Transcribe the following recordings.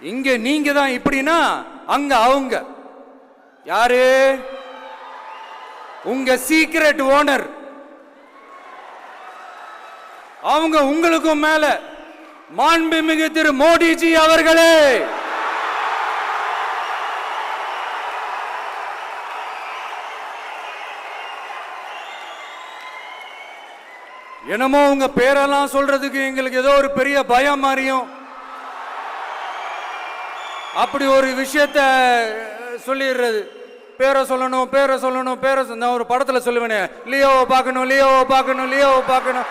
இங்க நீங்க தான் இப்படின்னா அங்க அவங்க. யாரு? உங்க சீக்ரெட் ஓனர் அவங்க உங்களுக்கும் மேல. மாண்புமிகு திரு மோடிஜி அவர்களே. என்னமோ உங்க பேரெல்லாம் சொல்றதுக்கு எங்களுக்கு ஏதோ ஒரு பெரிய பயம் மாதிரியும் அப்படி ஒரு விஷயத்த சொல்லிடுறது. பேரை சொல்லணும் பேரை சொல்லணும் பேரை நான் ஒரு படத்தில் சொல்லுவேனே. லியோவை பார்க்கணும் லியோவை பார்க்கணும் லியோவை பார்க்கணும்.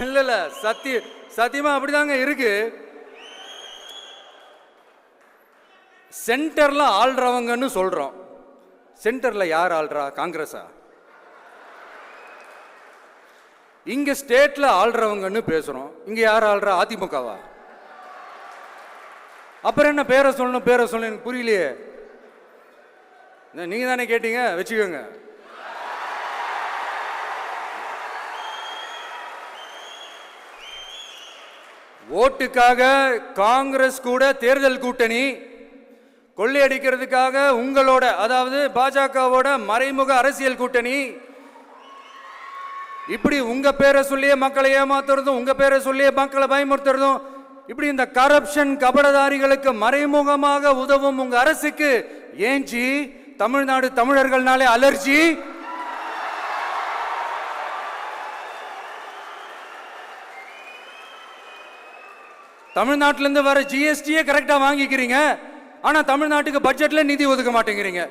இல்ல இல்ல சத்திய சத்தியமா அப்படிதாங்க இருக்கு. சென்டர்ல ஆள்றவங்கன்னு சொல்றோம். சென்டர்ல யார் ஆள்றா? காங்கிரஸா? இங்கே ஸ்டேட்டில் ஆள்றவங்கன்னு பேசுகிறோம் இங்கே யார் ஆள்றா? அதிமுகவா? அப்புறம் என்ன பேரை சொல்லணும் பேரை சொல்லணும் எனக்கு புரியலையே. நீங்கள் தானே கேட்டீங்க? வச்சுக்கோங்க. ஓட்டுக்காக காங்கிரஸ் கூட தேர்தல் கூட்டணி கொள்ளையடிக்கிறதுக்காக உங்களோட அதாவது பாஜகவோட மறைமுக அரசியல் கூட்டணி இப்படி உங்க பேரை சொல்லியே மக்களை ஏமாத்துறதும் உங்க பேரை சொல்லியே மக்களை பயமுறுத்துறதும் இப்படி இந்த கரப்ஷன் கபடதாரிகளுக்கு மறைமுகமாக உதவும் உங்க அரசுக்கு ஏஞ்சி தமிழ்நாடு தமிழர்கள்னாலே அலர்ஜி. தமிழ்நாட்டிலேருந்து வர ஜிஎஸ்டியே கரெக்டா வாங்கிக்கிறீங்க. ஆனா தமிழ்நாட்டுக்கு பட்ஜெட்ல நிதி ஒதுக்க மாட்டேங்கிறீங்க.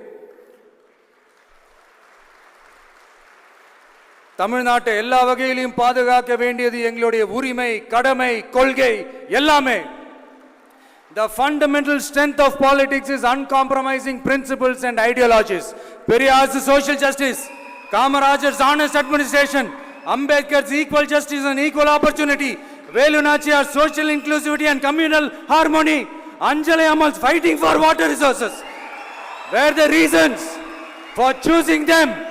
தமிழ்நாட்டை எல்லா வகையிலையும் பாதுகாக்க வேண்டியது எங்களுடைய உரிமை கடமை கொள்கை எல்லாமே The fundamental strength of politics is uncompromising principles and ideologies. Periyar's social justice, Kamarajar's honest administration, Ambedkar's equal justice and equal opportunity, Velu social inclusivity and communal harmony, Anjali Amal's fighting for water resources were the reasons for choosing them